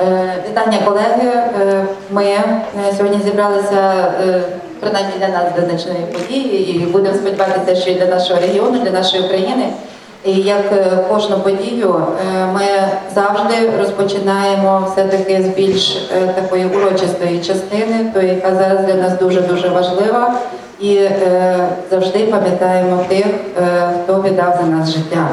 Е, Вітання, колеги. Е, Ми е, сьогодні зібралися принаймні для нас для значної події, і будемо сподіватися, що і для нашого регіону, для нашої України. І як кожну подію, ми завжди розпочинаємо все-таки з більш такої урочистої частини, то яка зараз для нас дуже дуже важлива, і завжди пам'ятаємо тих, хто віддав за нас життя.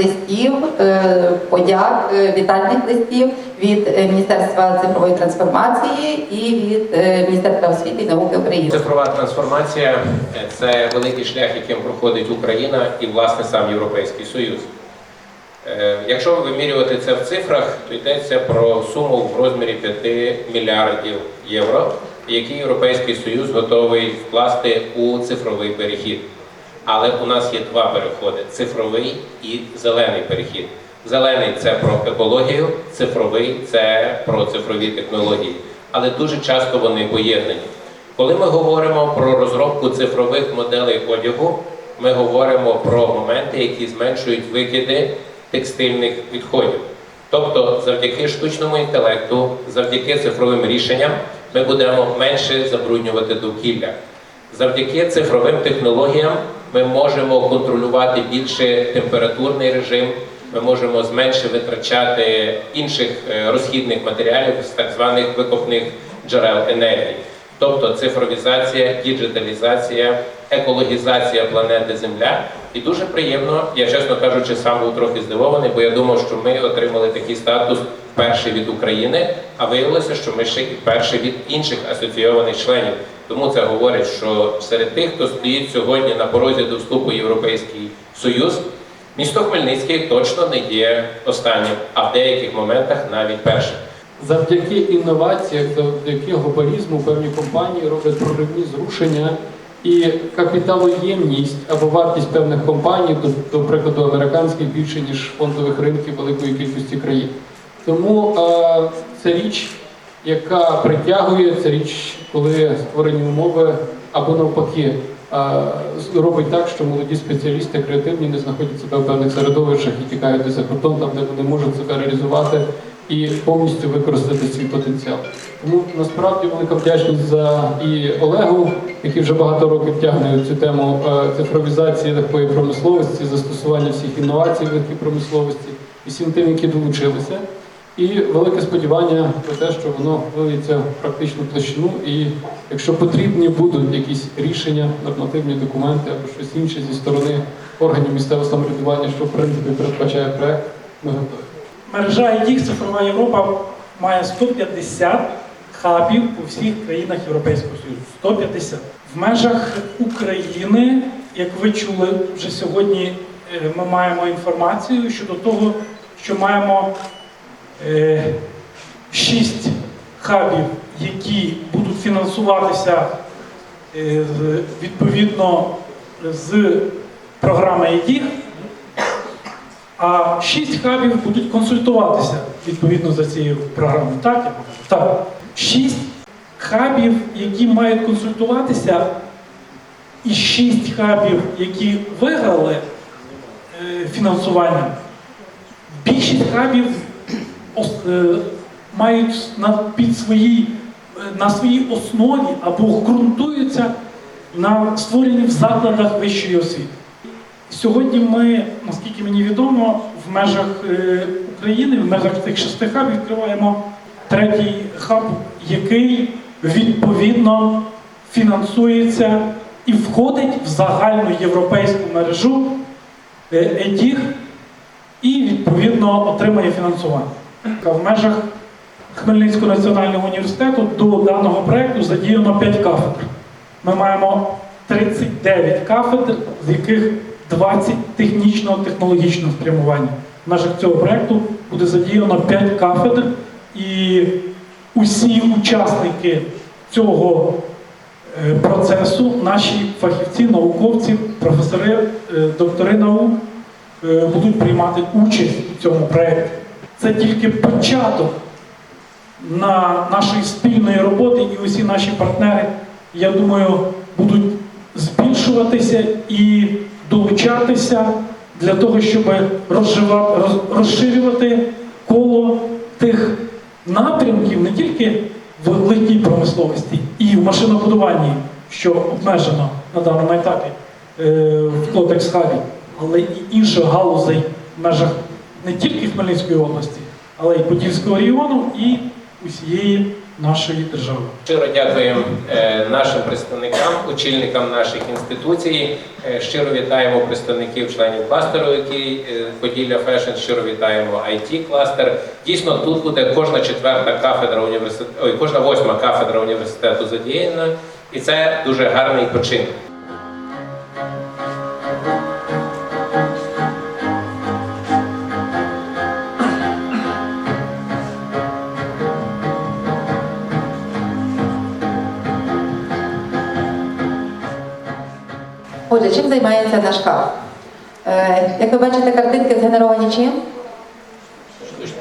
Листів, е, подяк, е, вітальних листів від е, Міністерства цифрової трансформації і від Міністерства освіти і науки України. Цифрова трансформація це великий шлях, яким проходить Україна і власне сам Європейський Союз. Якщо вимірювати це в цифрах, то йдеться про суму в розмірі 5 мільярдів євро, які Європейський Союз готовий вкласти у цифровий перехід. Але у нас є два переходи: цифровий і зелений перехід. Зелений це про екологію, цифровий це про цифрові технології. Але дуже часто вони поєднані. Коли ми говоримо про розробку цифрових моделей одягу, ми говоримо про моменти, які зменшують викиди текстильних відходів. Тобто, завдяки штучному інтелекту, завдяки цифровим рішенням, ми будемо менше забруднювати довкілля. Завдяки цифровим технологіям ми можемо контролювати більше температурний режим, ми можемо зменше витрачати інших е, розхідних матеріалів з так званих викопних джерел енергії. Тобто цифровізація, діджиталізація, екологізація планети Земля. І дуже приємно, я чесно кажучи, сам був трохи здивований, бо я думав, що ми отримали такий статус вперше від України, а виявилося, що ми ще і вперше від інших асоційованих членів. Тому це говорить, що серед тих, хто стоїть сьогодні на порозі до вступу в Європейський Союз, місто Хмельницький точно не є останнім, а в деяких моментах навіть першим. Завдяки інноваціям, завдяки глобалізму певні компанії роблять проривні зрушення і капіталоємність або вартість певних компаній, до, до прикладу американських, більше ніж фондових ринків великої кількості країн. Тому е, це річ, яка притягує, це річ, коли створені умови або навпаки. Робить так, що молоді спеціалісти креативні не знаходять себе в певних середовищах і тікають за кордон, там де вони можуть себе реалізувати і повністю використати свій потенціал. Тому насправді велика вдячність за і Олегу, який вже багато років тягне цю тему е, цифровізації легкої промисловості, застосування всіх інновацій в легкій промисловості, і всім тим, які долучилися. І велике сподівання про те, що воно виліться в практичну площину, і якщо потрібні будуть якісь рішення, нормативні документи або щось інше зі сторони органів місцевого самоврядування, що в принципі передбачає проект, ми готові. Мережа IDIC Цифрова Європа має 150 хабів у всіх країнах Європейського Союзу. 150. В межах України, як ви чули вже сьогодні, е, ми маємо інформацію щодо того, що маємо е, 6 хабів, які будуть фінансуватися е, відповідно з програми IDIC, а шість хабів будуть консультуватися відповідно за цією програмою. Так. Так. Шість хабів, які мають консультуватися, і шість хабів, які виграли е, фінансування. Більшість хабів мають на, під свої, е, на своїй основі або ґрунтуються на створенні в закладах вищої освіти. Сьогодні ми, наскільки мені відомо, в межах е, України, в межах цих шести хабів відкриваємо третій хаб, який відповідно фінансується і входить в загальну європейську мережу е, EDIG і відповідно отримає фінансування. В межах Хмельницького національного університету до даного проекту задіяно 5 кафедр. Ми маємо 39 кафедр, з яких 20 технічного технологічного спрямування. В межах цього проекту буде задіяно 5 кафедр, і усі учасники цього е, процесу, наші фахівці, науковці, професори, е, доктори наук е, будуть приймати участь у цьому проєкті. Це тільки початок на нашої спільної роботи, і усі наші партнери, я думаю, будуть збільшуватися і долучатися для того, щоб розширювати коло тих напрямків не тільки в легкій промисловості і в машинобудуванні, що обмежено на даному етапі е, в Котекс Хабі, але і інших галузей в межах не тільки Хмельницької області, але й Подільського регіону і усієї нашої держави. Щиро дякуємо е, нашим представникам, очільникам наших інституцій. Е, Щиро вітаємо представників членів кластеру, який е, Поділля Фешн. Щиро вітаємо it кластер. Дійсно, тут буде кожна четверта кафедра університету, кожна восьма кафедра університету задіяна, і це дуже гарний починок. Отже, чим займається наш хаб? Е, Як ви бачите, картинки згенеровані чим?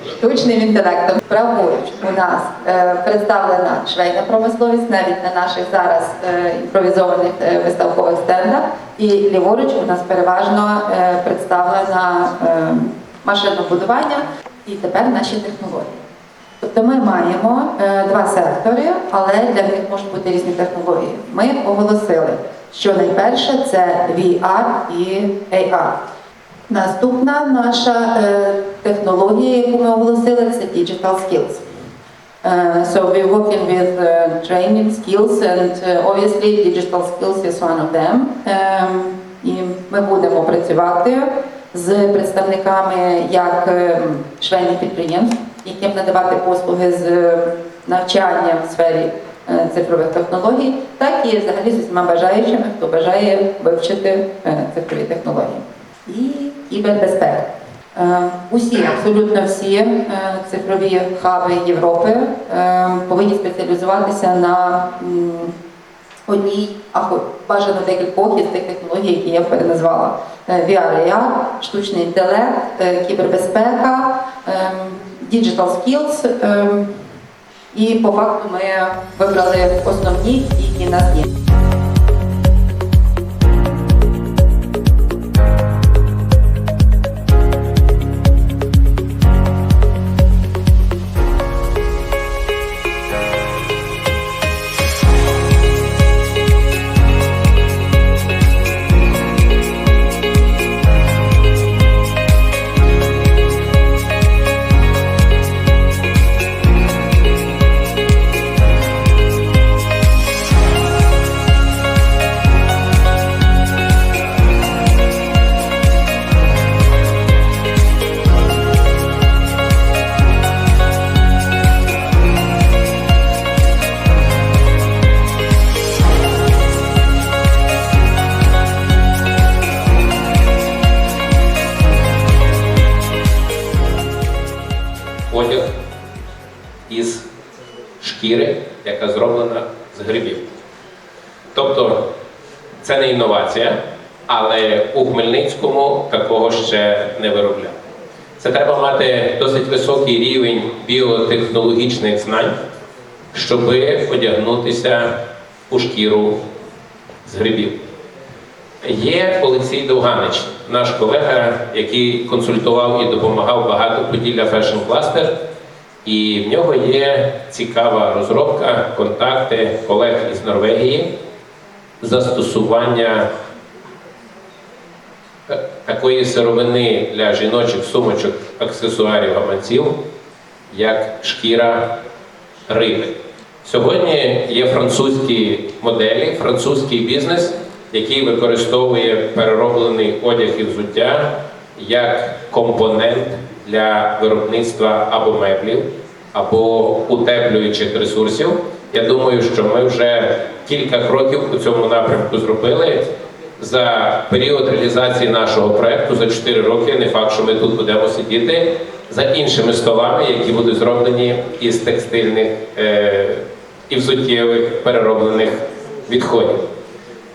Штучним інтелектом. Праворуч у нас е, представлена швейна промисловість, навіть на наших зараз е, імпровізованих е, виставкових стендах. І ліворуч у нас переважно е, представлена е, машинобудування і тепер наші технології. Тобто ми маємо е, два сектори, але для них можуть бути різні технології. Ми оголосили, що найперше це VR і AR. Наступна наша е, технологія, яку ми оголосили, це Digital Skills. Uh, so we're working with training skills and obviously digital skills is one of them. Um, і ми будемо працювати з представниками як е, швейних підприємств, яким надавати послуги з е, навчання в сфері е, цифрових технологій, так і взагалі з усіма бажаючими, хто бажає вивчити е, цифрові технології. І кібербезпека. Усі, абсолютно всі цифрові хаби Європи повинні спеціалізуватися на одній, а бажано декількох із тих технологій, які я переназвала. VR, штучний інтелект, кібербезпека, ем, digital skills. ем, І по факту ми вибрали основні, які нас є. Зроблена з грибів. Тобто це не інновація, але у Хмельницькому такого ще не виробляли. Це треба мати досить високий рівень біотехнологічних знань, щоб одягнутися у шкіру з грибів. Є Олексій Довганич, наш колега, який консультував і допомагав багато Поділля Fashion Cluster. І в нього є цікава розробка, контакти колег із Норвегії, застосування такої сировини для жіночих сумочок, аксесуарів, гаманців, як шкіра риби. Сьогодні є французькі моделі, французький бізнес, який використовує перероблений одяг і взуття як компонент для виробництва або меблів, або утеплюючих ресурсів. Я думаю, що ми вже кілька кроків у цьому напрямку зробили. За період реалізації нашого проекту за 4 роки, не факт, що ми тут будемо сидіти за іншими столами, які будуть зроблені із текстильних е, і взуттєвих перероблених відходів.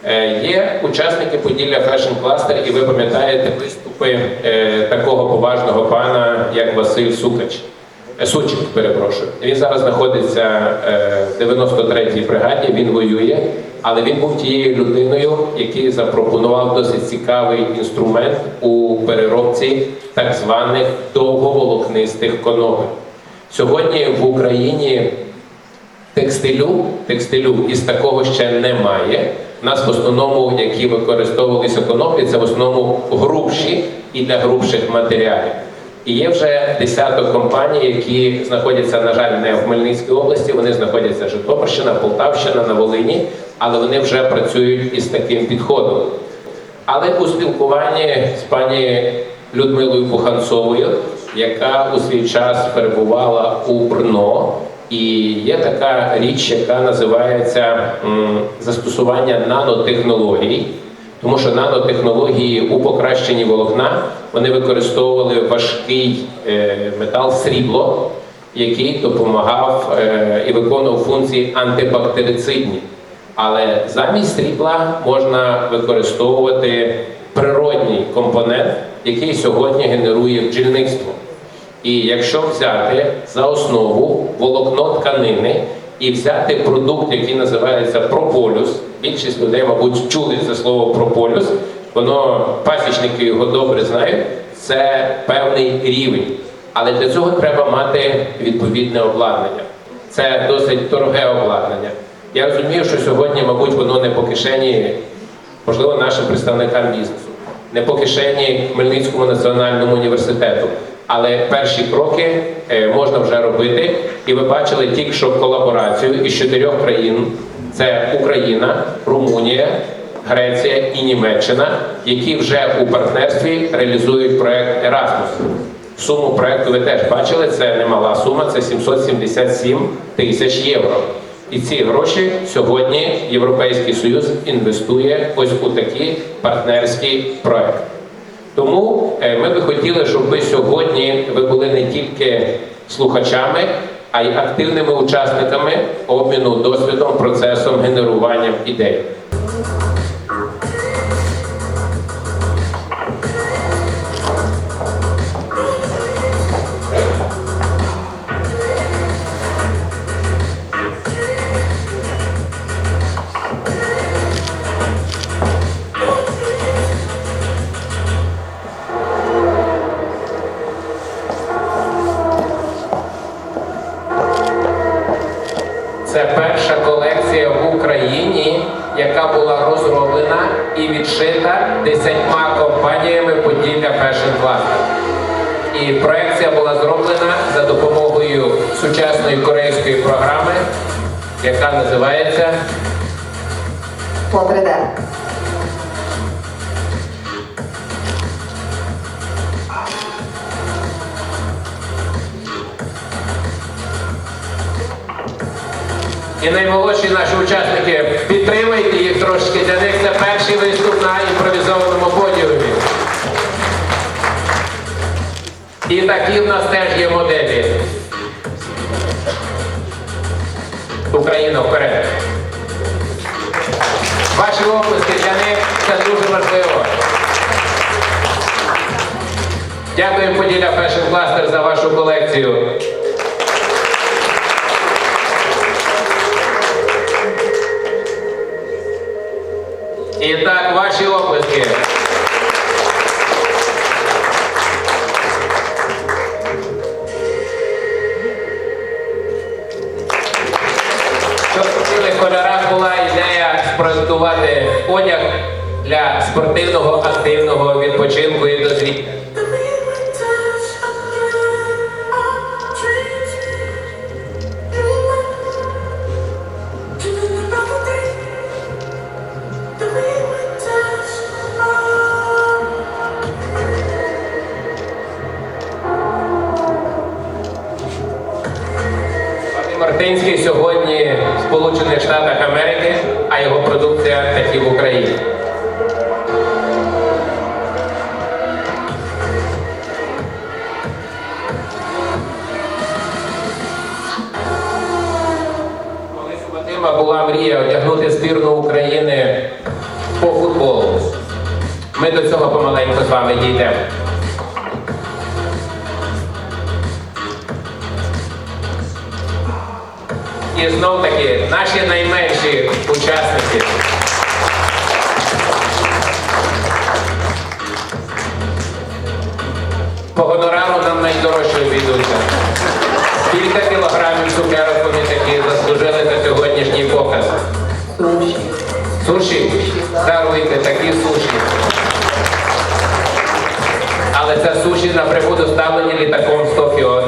Е, Є учасники Поділля Fashion Cluster, і ви пам'ятаєте виступи е, такого поважного пана, як Василь Сукач. Сучик, перепрошую. Він зараз знаходиться е, в 93-й бригаді, він воює, але він був тією людиною, який запропонував досить цікавий інструмент у переробці так званих довговолокнистих конопель. Сьогодні в Україні Текстилю, текстилю із такого ще немає. У нас в основному, які використовувалися коноплі, це в основному грубші і для грубших матеріалів. І є вже десяток компаній, які знаходяться, на жаль, не в Хмельницькій області, вони знаходяться Житомирщина, Полтавщина, на Волині, але вони вже працюють із таким підходом. Але у спілкуванні з пані Людмилою Буханцовою, яка у свій час перебувала у Брно, і є така річ, яка називається застосування нанотехнологій, тому що нанотехнології у покращенні волокна вони використовували важкий е, метал срібло, який допомагав е, і виконував функції антибактерицидні. Але замість срібла можна використовувати природній компонент, який сьогодні генерує бджільництво. І якщо взяти за основу волокно тканини і взяти продукт, який називається прополюс, більшість людей, мабуть, чули це слово прополюс, воно пасічники його добре знають, це певний рівень. Але для цього треба мати відповідне обладнання. Це досить дороге обладнання. Я розумію, що сьогодні, мабуть, воно не по кишені, можливо, нашим представникам бізнесу, не по кишені Хмельницькому національному університету. Але перші кроки е, можна вже робити. І ви бачили тільки що колаборацію із чотирьох країн: це Україна, Румунія, Греція і Німеччина, які вже у партнерстві реалізують проект Erasmus. Суму проекту ви теж бачили, це немала сума, це 777 тисяч євро. І ці гроші сьогодні Європейський Союз інвестує ось у такі партнерські проекти. Тому е, ми би хотіли, щоб ви сьогодні ви були не тільки слухачами, а й активними учасниками обміну досвідом, процесом генерування ідей. І відшита десятьма компаніями Поділля Fashion Cluster. І проекція була зроблена за допомогою сучасної корейської програми, яка називається 3D. І наймолодші наші учасники, підтримайте їх трошки. Для такі в нас теж є моделі. Україна вперед. Ваші оплески для них це дуже важливо. Дякую, Поділля Fashion Cluster, за вашу колекцію. І так, ваші оплески. Спортивного, активного відпочинку і дозвілля. Кортинський сьогодні в Сполучених Штатах Америки, а його продукція таки в Україні. Була мрія одягнути збірну України по футболу. Ми до цього помаленьку з вами дійдемо. І знов таки наші найменші учасники. По гонорару нам найдорожче обійдуться. Кілька кілограмів цукерок Суші. Суші? Даруйте такі суші. Але це суші на приводу ставлені літаком з Токіо.